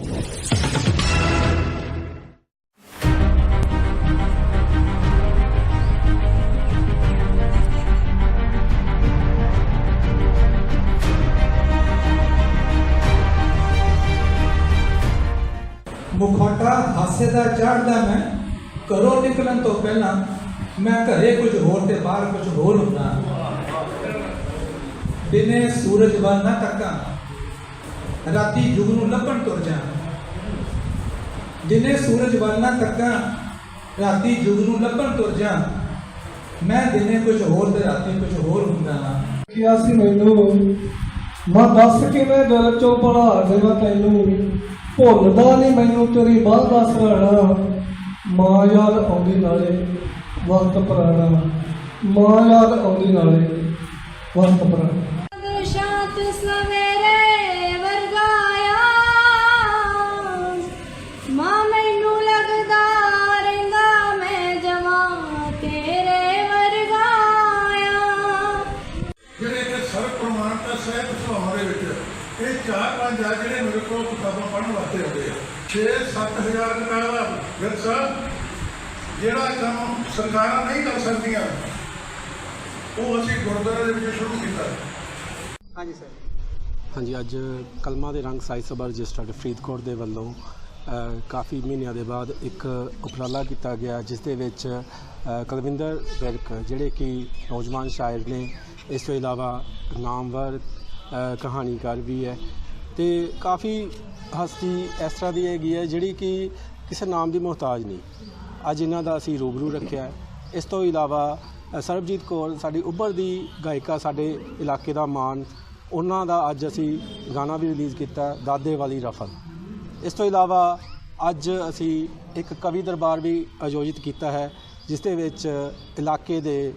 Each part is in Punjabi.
ਮੁਖੌਟਾ ਹਾਸੇ ਦਾ ਚੜ੍ਹਦਾ ਮੈਂ, ਘਰੋਂ ਨਿਕਲਣ ਤੋਂ ਪਹਿਲਾਂ ਮੈਂ ਘਰੇ ਕੁਝ ਹੋਰ ਤੇ ਬਾਹਰ ਕੁਝ ਹੋਰ ਹੁੰਦਾ। ਬਿਨੇ ਸੂਰਜ ਵੱਲ ਨਾ ਤੱਕਾਂ। ਰਾਤੀ ਜੁਗ ਨੂੰ ਲੱਭਣ ਤੁਰ ਜਾ ਦਿਨੇ ਸੂਰਜ ਵੱਲ ਨਾ ਤੱਕਾਂ, ਰਾਤੀ ਜੁਗ ਨੂੰ ਲੱਭਣ ਤੁਰ ਜਾ ਮੈਂ ਦਿਨੇ ਕੁਝ ਹੋਰ ਤੇ ਰਾਤੀ ਕੁਝ ਹੋਰ ਹੁੰਦਾ ਹਾਂ। ਕਿਹਾ ਸੀ ਮੈਨੂੰ, ਮੈਂ ਦੱਸ ਕਿਵੇਂ ਦਿਲ ਚੋਂ ਭਲਾ ਦੇਵਾਂ ਤੈਨੂੰ? ਭੁੱਲਦਾ ਨਹੀਂ ਮੈਨੂੰ ਤੇਰੀ ਬਾਹ ਦਾ ਸਰਾਣਾ। ਮਾਂ ਯਾਦ ਆਉਂਦੀ ਨਾਲੇ, ਵਕਤ ਪੁਰਾਣਾ। ਮਾਂ ਯਾਦ ਆਉਂਦੀ ਨਾਲੇ, ਵਕਤ ਪੁਰਾਣਾ। ਚਾਰ ਪੰਜ ਆ ਜਿਹੜੇ ਮੇਰੇ ਕੋਲ ਕਿਤਾਬਾਂ ਪੜ੍ਹਨ ਵਾਸਤੇ ਆਉਂਦੇ ਆ। 6-7000 ਕਿਤਾਬ ਆ। ਵਿਰਸਾ ਜਿਹੜਾ ਕੰਮ ਸਰਕਾਰਾਂ ਨਹੀਂ ਕਰ ਸਕਦੀਆਂ ਉਹ ਅਸੀਂ ਗੁਰਦੁਆਰੇ ਦੇ ਵਿੱਚ ਸ਼ੁਰੂ ਕੀਤਾ। ਹਾਂਜੀ ਅੱਜ ਕਲਮਾਂ ਦੇ ਰੰਗ ਸਾਈ ਸਭਾ ਰਜਿਸਟਰਡ ਫਰੀਦਕੋਟ ਦੇ ਵੱਲੋਂ ਕਾਫੀ ਮਹੀਨਿਆਂ ਦੇ ਬਾਅਦ ਇੱਕ ਉਪਰਾਲਾ ਕੀਤਾ ਗਿਆ ਜਿਸ ਦੇ ਵਿੱਚ ਕੁਲਵਿੰਦਰ ਵਿਰਕ ਜਿਹੜੇ ਕਿ ਨੌਜਵਾਨ ਸ਼ਾਇਰ ਨੇ ਇਸ ਤੋਂ ਇਲਾਵਾ ਨਾਮਵਰ ਕਹਾਣੀਕਾਰ ਵੀ ਹੈ। ਤੇ ਕਾਫੀ ਹਸਤੀ ਇਸ ਤਰ੍ਹਾਂ ਦੀ ਹੈਗੀ ਹੈ ਜਿਹੜੀ ਕਿ ਕਿਸੇ ਨਾਮ ਦੀ ਮੁਹਤਾਜ ਨਹੀਂ। ਅੱਜ ਇਹਨਾਂ ਦਾ ਅਸੀਂ ਰੂਬਰੂ ਰੱਖਿਆ ਹੈ। ਇਸ ਤੋਂ ਇਲਾਵਾ ਸਰਬਜੀਤ ਕੌਰ ਸਾਡੀ ਉੱਭਰਦੀ ਗਾਇਕਾ ਸਾਡੇ ਇਲਾਕੇ ਦਾ ਮਾਣ ਉਹਨਾਂ ਦਾ ਅੱਜ ਅਸੀਂ ਗਾਣਾ ਵੀ ਰਿਲੀਜ਼ ਕੀਤਾ ਦਾਦੇ ਵਾਲੀ ਰਫਲ। ਇਸ ਤੋਂ ਇਲਾਵਾ, ਅੱਜ ਅਸੀਂ ਇੱਕ ਕਵੀ ਦਰਬਾਰ ਵੀ ਆਯੋਜਿਤ ਕੀਤਾ ਹੈ, ਜਿਸ ਦੇ ਵਿੱਚ ਇਲਾਕੇ ਦੇ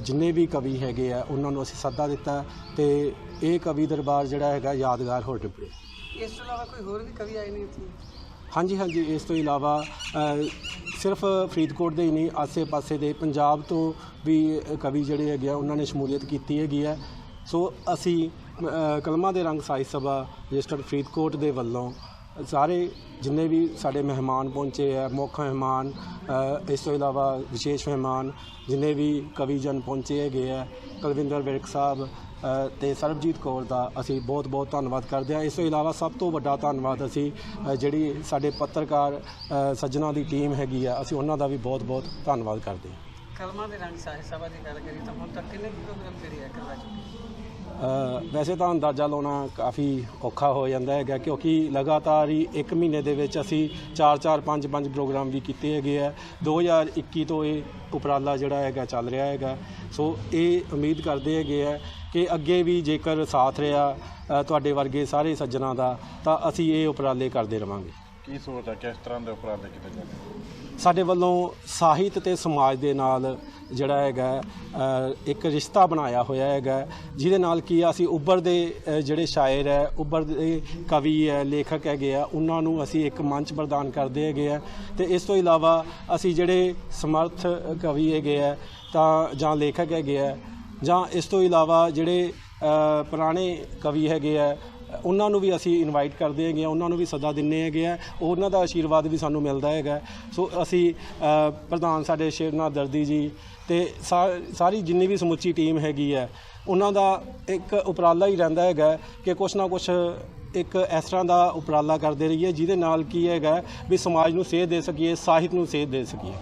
ਜਿੰਨੇ ਵੀ ਕਵੀ ਹੈਗੇ ਆ ਉਹਨਾਂ ਨੂੰ ਅਸੀਂ ਸੱਦਾ ਦਿੱਤਾ ਤੇ ਇਹ ਕਵੀ ਦਰਬਾਰ ਜਿਹੜਾ ਹੈਗਾ ਯਾਦਗਾਰ ਹੋ ਚੁੱਕਿਆ ਇਸ ਤੋਂ ਇਲਾਵਾ ਕੋਈ ਹੋਰ ਵੀ ਕਵੀ ਆਏ ਨੇ ਇੱਥੇ? ਹਾਂਜੀ ਹਾਂਜੀ ਇਸ ਤੋਂ ਇਲਾਵਾ ਸਿਰਫ ਫਰੀਦਕੋਟ ਦੇ ਹੀ ਨਹੀਂ ਆਸੇ-ਪਾਸੇ ਦੇ ਪੰਜਾਬ ਤੋਂ ਵੀ ਕਵੀ ਜਿਹੜੇ ਹੈਗੇ ਆ ਉਹਨਾਂ ਨੇ ਸ਼ਮੂਲੀਅਤ ਕੀਤੀ ਹੈਗੀ ਹੈ ਸੋ ਅਸੀਂ ਕਲਮਾਂ ਦੇ ਰੰਗ ਸਾਈ ਸਭਾ ਰਜਿਸਟਰਡ ਫਰੀਦਕੋਟ ਦੇ ਵੱਲੋਂ ਸਾਰੇ ਜਿੰਨੇ ਵੀ ਸਾਡੇ ਮਹਿਮਾਨ ਪਹੁੰਚੇ ਆ ਮੁੱਖ ਮਹਿਮਾਨ ਇਸ ਤੋਂ ਇਲਾਵਾ ਵਿਸ਼ੇਸ਼ ਮਹਿਮਾਨ ਜਿੰਨੇ ਵੀ ਕਵੀ ਜਨ ਪਹੁੰਚੇ ਹੈਗੇ ਆ ਕੁਲਵਿੰਦਰ ਵਿਰਕ ਸਾਹਿਬ ਅ, ਤੇ ਸਰਬਜੀਤ ਕੌਰ ਦਾ ਅਸੀਂ ਬਹੁਤ ਬਹੁਤ ਧੰਨਵਾਦ ਕਰਦੇ ਹਾਂ। ਇਸ ਤੋਂ ਇਲਾਵਾ ਸਭ ਤੋਂ ਵੱਡਾ ਧੰਨਵਾਦ ਅਸੀਂ ਜਿਹੜੀ ਸਾਡੇ ਪੱਤਰਕਾਰ ਅ, ਸੱਜਣਾ ਦੀ ਟੀਮ ਹੈਗੀ ਆ ਅਸੀਂ ਉਹਨਾਂ ਦਾ ਵੀ ਬਹੁਤ ਬਹੁਤ ਧੰਨਵਾਦ ਕਰਦੇ ਹਾਂ। ਕਲਮਾਂ ਦੇ ਰੰਗ ਸਾਹਿਬ ਸਭਾ ਦੀ ਗੱਲ ਕਰੀ ਤਾਂ ਹੁਣ ਤੱਕ ਕਿੰਨੇ ਪ੍ਰੋਗਰਾਮ ਕਰੀ ਹੈ ਕਰਵਾ ਚੁੱਕੇ? ਵੈਸੇ ਤਾਂ ਅੰਦਾਜ਼ਾ ਲਾਉਣਾ ਕਾਫੀ ਔਖਾ ਹੋ ਜਾਂਦਾ ਹੈਗਾ ਕਿਉਂਕਿ ਲਗਾਤਾਰ ਹੀ 1 ਮਹੀਨੇ ਦੇ ਵਿੱਚ ਅਸੀਂ 4-4 5-5 ਪ੍ਰੋਗਰਾਮ ਵੀ ਕੀਤੇ ਹੈਗੇ ਆ। 2021 ਤੋਂ ਇਹ ਉਪਰਾਲਾ ਜਿਹੜਾ ਹੈਗਾ ਚੱਲ ਰਿਹਾ ਹੈਗਾ। ਸੋ ਇਹ ਉਮੀਦ ਕਰਦੇ ਹੈਗੇ ਆ ਕਿ ਅੱਗੇ ਵੀ ਜੇਕਰ ਸਾਥ ਰਿਹਾ ਤੁਹਾਡੇ ਵਰਗੇ ਸਾਰੇ ਸੱਜਣਾ ਦਾ ਤਾਂ ਅਸੀਂ ਇਹ ਉਪਰਾਲੇ ਕਰਦੇ ਰਵਾਂਗੇ। ਕੀ ਸੋਚ ਹੈ ਕਿਸ ਤਰ੍ਹਾਂ ਦੇ ਉਪਰਾਲੇ ਕੀਤੇ ਜਾਂਦੇ? ਸਾਡੇ ਵੱਲੋਂ ਸਾਹਿਤ ਤੇ ਸਮਾਜ ਦੇ ਨਾਲ ਜਿਹੜਾ ਹੈਗਾ ਇੱਕ ਰਿਸ਼ਤਾ ਬਣਾਇਆ ਹੋਇਆ ਹੈਗਾ। ਜਿਹਦੇ ਨਾਲ ਕੀ ਅਸੀਂ ਉੱਭਰਦੇ ਅ, ਜਿਹੜੇ ਸ਼ਾਇਰ ਹੈ ਉੱਭਰਦੇ ਕਵੀ ਹੈ ਲੇਖਕ ਹੈਗੇ ਆ ਉਹਨਾਂ ਨੂੰ ਅਸੀਂ ਇੱਕ ਮੰਚ ਪ੍ਰਦਾਨ ਕਰਦੇ ਹੈਗੇ ਆ। ਤੇ ਇਸ ਤੋਂ ਇਲਾਵਾ ਅਸੀਂ ਜਿਹੜੇ ਸਮਰਥ ਕਵੀ ਹੈਗੇ ਆ ਤਾਂ ਜਾਂ ਲੇਖਕ ਹੈਗੇ ਆ ਜਾਂ ਇਸ ਤੋਂ ਇਲਾਵਾ ਜਿਹੜੇ ਪੁਰਾਣੇ ਕਵੀ ਹੈਗੇ ਆ ਉਹਨਾਂ ਨੂੰ ਵੀ ਅਸੀਂ ਇਨਵਾਈਟ ਕਰਦੇ ਹੈਗੇ ਆ ਉਹਨਾਂ ਨੂੰ ਵੀ ਸੱਦਾ ਦਿੰਨੇ ਹੈਗੇ ਆ। ਉਹਨਾਂ ਦਾ ਆਸ਼ੀਰਵਾਦ ਵੀ ਸਾਨੂੰ ਮਿਲਦਾ ਹੈਗਾ। ਸੋ ਅਸੀਂ ਪ੍ਰਧਾਨ ਸਾਡੇ ਸ਼ੇਰਨਾਥ ਦਰਦੀ ਜੀ ਤੇ ਸਾ- ਸਾਰੀ ਜਿੰਨੀ ਵੀ ਸਮੁੱਚੀ ਟੀਮ ਹੈਗੀ ਹੈ ਉਹਨਾਂ ਦਾ ਇੱਕ ਉਪਰਾਲਾ ਹੀ ਰਹਿੰਦਾ ਹੈਗਾ ਕਿ ਕੁਛ ਨਾ ਕੁਛ ਇੱਕ ਇਸ ਤਰ੍ਹਾਂ ਦਾ ਉਪਰਾਲਾ ਕਰਦੇ ਰਹੀਏ ਜਿਹਦੇ ਨਾਲ ਕੀ ਹੈਗਾ ਵੀ ਸਮਾਜ ਨੂੰ ਸੇਧ ਦੇ ਸਕੀਏ ਸਾਹਿਤ ਨੂੰ ਸੇਧ ਦੇ ਸਕੀਏ।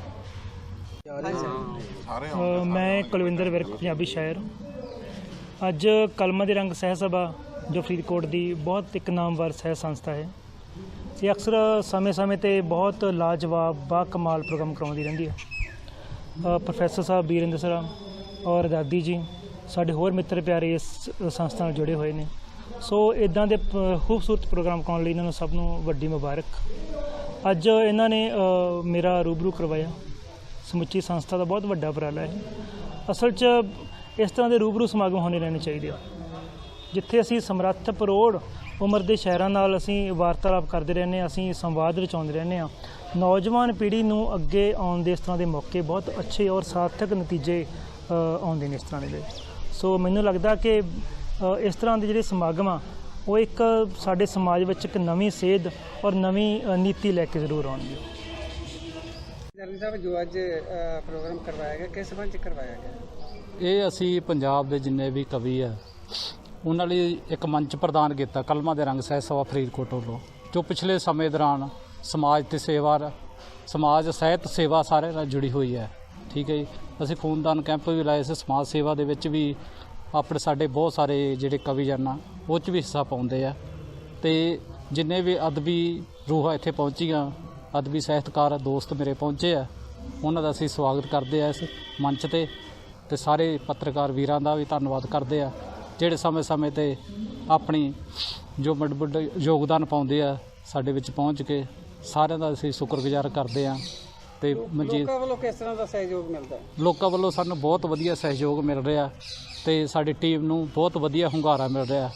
ਮੈਂ ਕੁਲਵਿੰਦਰ ਵਿਰਕ ਪੰਜਾਬੀ ਸ਼ਾਇਰ। ਅੱਜ ਕਲਮਾਂ ਦੇ ਰੰਗ ਸਹਿ ਸਭਾ ਜੋ ਫਰੀਦਕੋਟ ਦੀ ਬਹੁਤ ਇੱਕ ਨਾਮਵਰ ਸਹਿ ਸੰਸਥਾ ਹੈ। ਇਹ ਅਕਸਰ ਸਮੇਂ-ਸਮੇਂ ਤੇ ਬਹੁਤ ਲਾਜਵਾਬ, ਬਾ ਕਮਾਲ ਪ੍ਰੋਗਰਾਮ ਕਰਾਉਂਦੀ ਰਹਿੰਦੀ ਹੈ। ਪ੍ਰੋਫੈਸਰ ਸਾਹਿਬ ਬੀਰਿੰਦਰ ਸਰ ਔਰ ਦਾਦੀ ਜੀ, ਸਾਡੇ ਹੋਰ ਮਿੱਤਰ ਪਿਆਰੇ ਇਸ ਸੰਸਥਾ ਨਾਲ ਜੁੜੇ ਹੋਏ ਨੇ। ਸੋ ਇਦਾਂ ਦੇ ਖੂਬਸੂਰਤ ਪ੍ਰੋਗਰਾਮ ਕਰਾਉਣ ਲਈ ਇਹਨਾਂ ਨੂੰ ਸਭ ਨੂੰ ਵੱਡੀ ਮੁਬਾਰਕ। ਅੱਜ ਇਹਨਾਂ ਨੇ ਮੇਰਾ ਰੂਬਰੂ ਕਰਵਾਇਆ। ਸਮੁੱਚੀ ਸੰਸਥਾ ਦਾ ਬਹੁਤ ਵੱਡਾ ਉਪਰਾਲਾ ਹੈ। ਅਸਲ 'ਚ ਇਸ ਤਰ੍ਹਾਂ ਦੇ ਰੂਬਰੂ ਸਮਾਗਮ ਹੋਣੇ ਰਹਿਣੇ ਚਾਹੀਦੇ ਆ। ਜਿੱਥੇ ਅਸੀਂ ਸਮਰੱਥ ਪਰੋੜ ਉਮਰ ਦੇ ਸ਼ਹਿਰਾਂ ਨਾਲ ਅਸੀਂ ਵਾਰਤਾਲਾਪ ਕਰਦੇ ਰਹਿੰਦੇ ਹਾਂ ਅਸੀਂ ਸੰਵਾਦ ਰਚਾਉਂਦੇ ਰਹਿੰਦੇ ਹਾਂ। ਨੌਜਵਾਨ ਪੀੜ੍ਹੀ ਨੂੰ ਅੱਗੇ ਆਉਣ ਦੇ ਇਸ ਤਰ੍ਹਾਂ ਦੇ ਮੌਕੇ ਬਹੁਤ ਅੱਛੇ ਔਰ ਸਾਰਥਕ ਨਤੀਜੇ ਆਉਂਦੇ ਨੇ ਇਸ ਤਰ੍ਹਾਂ ਦੇ। ਸੋ ਮੈਨੂੰ ਲੱਗਦਾ ਕਿ ਇਸ ਤਰ੍ਹਾਂ ਦੇ ਜਿਹੜੇ ਸਮਾਗਮ ਆ ਉਹ ਇੱਕ ਸਾਡੇ ਸਮਾਜ ਵਿੱਚ ਇੱਕ ਨਵੀਂ ਸੇਧ ਔਰ ਨਵੀਂ ਨੀਤੀ ਲੈ ਕੇ ਜ਼ਰੂਰ ਆਉਣਗੇ। ਜਰਨੈਲ ਸਾਹਿਬ ਜੋ ਅੱਜ ਪ੍ਰੋਗਰਾਮ ਕਰਵਾਇਆ ਗਿਆ ਕਿਸ ਸੰਬੰਧ ਚ ਕਰਵਾਇਆ ਗਿਆ? ਇਹ ਅਸੀਂ ਪੰਜਾਬ ਦੇ ਜਿੰਨੇ ਵੀ ਕਵੀ ਆ ਉਹਨਾਂ ਲਈ ਇੱਕ ਮੰਚ ਪ੍ਰਦਾਨ ਕੀਤਾ ਕਲਮਾਂ ਦੇ ਰੰਗ ਸਾਹਿਤ ਸਭਾ ਫਰੀਦਕੋਟ ਵੱਲੋਂ, ਜੋ ਪਿਛਲੇ ਸਮੇਂ ਦੌਰਾਨ ਸਮਾਜ ਤੇ ਸੇਵਾ ਸਮਾਜ ਸਾਹਿਤ ਸੇਵਾ ਸਾਰੇ ਨਾਲ ਜੁੜੀ ਹੋਈ ਹੈ। ਠੀਕ ਹੈ ਜੀ? ਅਸੀਂ ਖੂਨਦਾਨ ਕੈਂਪ ਵੀ ਲਾਏ ਸੀ, ਸਮਾਜ ਸੇਵਾ ਦੇ ਵਿੱਚ ਵੀ ਆਪਣੇ ਸਾਡੇ ਬਹੁਤ ਸਾਰੇ ਜਿਹੜੇ ਕਵੀ ਜਨ ਆ ਉਹ 'ਚ ਵੀ ਹਿੱਸਾ ਪਾਉਂਦੇ ਆ। ਤੇ ਜਿੰਨੇ ਵੀ ਅਦਬੀ ਰੂਹਾਂ ਇੱਥੇ ਪਹੁੰਚੀਆਂ, ਅਦਬੀ ਸਾਹਿਤਕਾਰ ਦੋਸਤ ਮੇਰੇ ਪਹੁੰਚੇ ਆ, ਉਹਨਾਂ ਦਾ ਅਸੀਂ ਸਵਾਗਤ ਕਰਦੇ ਆ ਇਸ ਮੰਚ ਤੇ। ਤੇ ਸਾਰੇ ਪੱਤਰਕਾਰ ਵੀਰਾਂ ਦਾ ਵੀ ਧੰਨਵਾਦ ਕਰਦੇ ਆ। ਜਿਹੜੇ ਸਮੇਂ-ਸਮੇਂ ਤੇ ਆਪਣੀ ਜੋ ਵੱਡ ਯੋਗਦਾਨ ਪਾਉਂਦੇ ਆ ਸਾਡੇ ਵਿੱਚ ਪਹੁੰਚ ਕੇ ਸਾਰਿਆਂ ਦਾ ਅਸੀਂ ਸ਼ੁਕਰਗੁਜ਼ਾਰ ਕਰਦੇ ਆ ਤੇ ਮਨਜੀਤ ਲੋਕਾਂ ਵੱਲੋਂ ਕਿਸ ਤਰ੍ਹਾਂ ਦਾ ਸਹਿਯੋਗ ਮਿਲਦਾ ਹੈ? ਲੋਕਾਂ ਵੱਲੋਂ ਸਾਨੂੰ ਬਹੁਤ ਵਧੀਆ ਸਹਿਯੋਗ ਮਿਲ ਰਿਹਾ ਤੇ ਸਾਡੀ ਟੀਮ ਨੂੰ ਬਹੁਤ ਵਧੀਆ ਹੁੰਗਾਰਾ ਮਿਲ ਰਿਹਾ।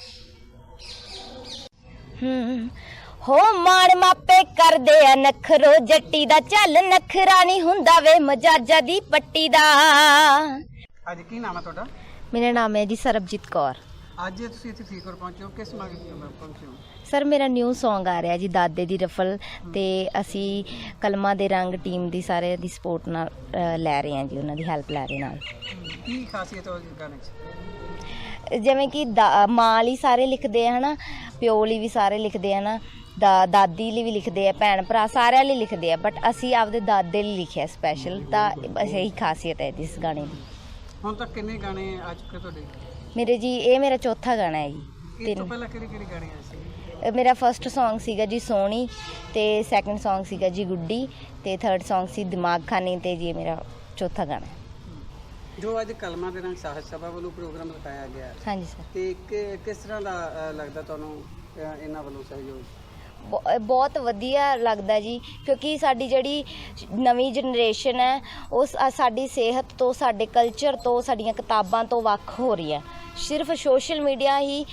ਹੋ। ਮਾਣ ਮਾਪੇ ਕਰਦੇ ਆ ਨਖਰੋ ਜੱਟੀ ਦਾ ਚੱਲ ਨਖਰਾ ਨਹੀਂ ਹੁੰਦਾ ਵੇ ਮਜਾਜਾ ਦੀ ਪੱਟੀ ਦਾ। ਅੱਜ ਕੀ ਨਾਮ ਹੈ ਤੁਹਾਡਾ? ਮੇਰਾ ਨਾਮ ਹੈ ਜੀ ਸਰਬਜੀਤ ਕੌਰ ਅੱਜ ਤੁਸੀਂ ਇੱਥੇ ਫਰੀਦਕੋਟ ਪਹੁੰਚੇ ਹੋ ਕਿਸ ਤੇ ਪਹੁੰਚੇ ਹੋ ਸਰ ਮੇਰਾ ਨਿਊ Song ਆ ਰਿਹਾ ਜੀ ਦਾਦੇ ਦੀ ਰਫਲ ਤੇ ਅਸੀਂ ਕਲਮਾ ਦੇ ਰੰਗ ਟੀਮ ਦੀ ਸਾਰੇ ਦੀ ਸਪੋਰਟ ਨਾਲ ਅ, ਲੈ ਰਹੇ ਹਾਂ ਜੀ ਉਹਨਾਂ ਦੀ ਹੈਲਪ ਲੈ ਰਹੇ ਨਾਲ ਕੀ ਖਾਸੀਅਤ ਹੈ ਉਸ ਗਾਣੇ 'ਚ ਜਿਵੇਂ ਕਿ ਦਾ- ਮਾਂ ਲਈ ਸਾਰੇ ਲਿਖਦੇ ਆ ਹਨਾ ਪਿਓ ਲਈ ਵੀ ਸਾਰੇ ਲਿਖਦੇ ਆ ਨਾ ਦਾ ਦਾਦੀ ਲਈ ਵੀ ਲਿਖਦੇ ਆ ਭੈਣ ਭਰਾ ਸਾਰਿਆਂ ਲਈ ਲਿਖਦੇ ਆ ਬਟ ਅਸੀਂ ਆਪਦੇ ਦਾਦੇ ਲਈ ਲਿਖਿਆ ਸਪੈਸ਼ਲ ਤਾਂ ਬਸ ਇਹੀ ਖਾਸੀਅਤ ਹੈ ਇਸ ਗਾਣੇ ਦੀ ਹੁਣ ਤੱਕ ਕਿੰਨੇ ਗਾਣੇ ਆ ਚੁੱਕੇ ਤੁਹਾਡੇ? ਮੇਰੇ ਜੀ ਇਹ ਮੇਰਾ ਚੌਥਾ ਗਾਣਾ ਹੈ ਜੀ ਇਸ ਤੋਂ ਪਹਿਲਾਂ ਕਿਹੜੇ ਕਿਹੜੇ ਗਾਣੇ ਆਏ ਸੀ? ਮੇਰਾ ਫਰਸਟ Song ਸੀਗਾ ਜੀ ਸੋਹਣੀ ਤੇ ਸੈਕੰਡ Song ਸੀਗਾ ਜੀ ਗੁੱਡੀ ਤੇ ਥਰਡ Song ਸੀ ਦਿਮਾਗ ਖਾਨੀ ਤੇ ਜੀ ਇਹ ਮੇਰਾ ਚੌਥਾ ਗਾਣਾ ਹੈ। ਜੋ ਅੱਜ ਕਲਮਾਂ ਦੇ ਰੰਗ ਸਾਹਿਤ ਸਭਾ ਵੱਲੋਂ ਪ੍ਰੋਗਰਾਮ ਲਗਾਇਆ ਗਿਆ। ਹਾਂਜੀ ਸਰ। ਤੇ ਕਿ- ਕਿਸ ਤਰ੍ਹਾਂ ਦਾ ਅ, ਲੱਗਦਾ ਤੁਹਾਨੂੰ ਅ, ਇਹਨਾਂ ਵੱਲੋਂ ਸਹਿਯੋਗ? ਬਹੁਤ ਵਧੀਆ ਲੱਗਦਾ ਜੀ, ਕਿਉਂਕਿ ਸਾਡੀ ਜਿਹੜੀ ਨਵੀਂ ਜਨਰੇਸ਼ਨ ਹੈ, ਉਹ ਸਾਡੀ ਸਿਹਤ ਤੋਂ, ਸਾਡੇ ਕਲਚਰ ਤੋਂ, ਸਾਡੀਆਂ ਕਿਤਾਬਾਂ ਤੋਂ ਵੱਖ ਹੋ ਰਹੀ ਹੈ। ਸਿਰਫ ਸੋਸ਼ਲ ਮੀਡੀਆ ਹੀ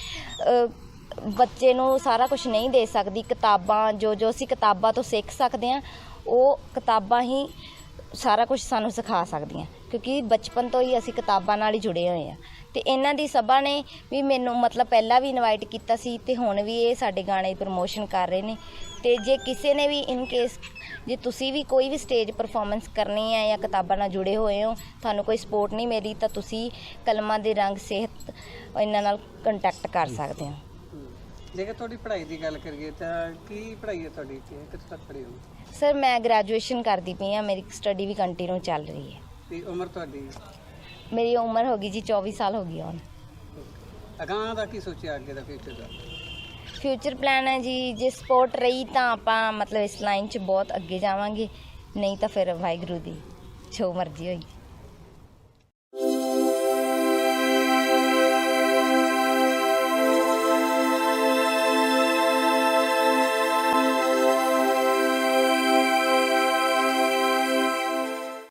ਬੱਚੇ ਨੂੰ ਸਾਰਾ ਕੁਝ ਨਹੀਂ ਦੇ ਸਕਦੀ। ਕਿਤਾਬਾਂ, ਜੋ ਜੋ ਅਸੀਂ ਕਿਤਾਬਾਂ ਤੋਂ ਸਿੱਖ ਸਕਦੇ ਹਾਂ, ਉਹ ਕਿਤਾਬਾਂ ਹੀ ਸਾਰਾ ਕੁਝ ਸਾਨੂੰ ਸਿਖਾ ਸਕਦੀਆਂ। ਕਿਉਂਕਿ ਬਚਪਨ ਤੋਂ ਹੀ ਅਸੀਂ ਕਿਤਾਬਾਂ ਨਾਲ ਹੀ ਜੁੜੇ ਹੋਏ ਆ ਤੇ ਇਹਨਾਂ ਦੀ ਸਭਾ ਨੇ ਵੀ ਮੈਨੂੰ ਮਤਲਬ ਪਹਿਲਾਂ ਵੀ ਇਨਵਾਈਟ ਕੀਤਾ ਸੀ ਤੇ ਹੁਣ ਵੀ ਇਹ ਸਾਡੇ ਗਾਣੇ ਦੀ ਪ੍ਰਮੋਸ਼ਨ ਕਰ ਰਹੇ ਨੇ। ਤੇ ਜੇ ਕਿਸੇ ਨੇ ਵੀ ਇਨ ਕੇਸ ਜੇ ਤੁਸੀਂ ਵੀ ਕੋਈ ਵੀ ਸਟੇਜ ਪਰਫਾਰਮੈਂਸ ਕਰਨੀ ਹੈ ਜਾਂ ਕਿਤਾਬਾਂ ਨਾਲ ਜੁੜੇ ਹੋਏ ਹੋ ਤੁਹਾਨੂੰ ਕੋਈ ਸਪੋਰਟ ਨਹੀਂ ਮਿਲੀ ਤਾਂ ਤੁਸੀਂ ਕਲਮਾਂ ਦੇ ਰੰਗ ਸਿਹਤ ਇਹਨਾਂ ਨਾਲ ਕੰਟੈਕਟ ਕਰ ਸਕਦੇ ਹੋ। ਜੇਕਰ ਤੁਹਾਡੀ ਪੜ੍ਹਾਈ ਦੀ ਗੱਲ ਕਰੀਏ ਤਾਂ ਕੀ ਪੜ੍ਹਾਈ ਹੈ ਤੁਹਾਡੀ ਕਿੱਥੇ ਤੱਕ ਪੜ੍ਹੀ ਹੋ? ਸਰ ਮੈਂ ਗ੍ਰੈਜੂਏਸ਼ਨ ਕਰਦੀ ਪਈ ਆ ਮੇਰੀ ਸਟੱਡੀ ਵੀ ਕੰਟੀਨਿਊ ਚੱਲ ਰਹੀ ਹੈ। ਤੇ ਉਮਰ ਤੁਹਾਡੀ? ਮੇਰੀ ਉਮਰ ਹੋ ਗਈ ਜੀ 24 ਸਾਲ ਹੋ ਗਈ ਹੁਣ। ਅਗਾਂਹ ਦਾ ਕੀ ਸੋਚਿਆ ਅੱਗੇ ਦਾ ਫਿਊਚਰ ਦਾ? ਫਿਊਚਰ ਪਲਾਨ ਹੈ ਜੀ ਜੇ ਸਪੋਰਟ ਰਹੀ ਤਾਂ ਆਪਾਂ ਮਤਲਬ ਇਸ ਲਾਈਨ 'ਚ ਬਹੁਤ ਅੱਗੇ ਜਾਵਾਂਗੇ ਨਹੀਂ ਤਾਂ ਫਿਰ ਵਾਹਿਗੁਰੂ ਦੀ ਜੋ ਮਰਜ਼ੀ ਹੋਈ।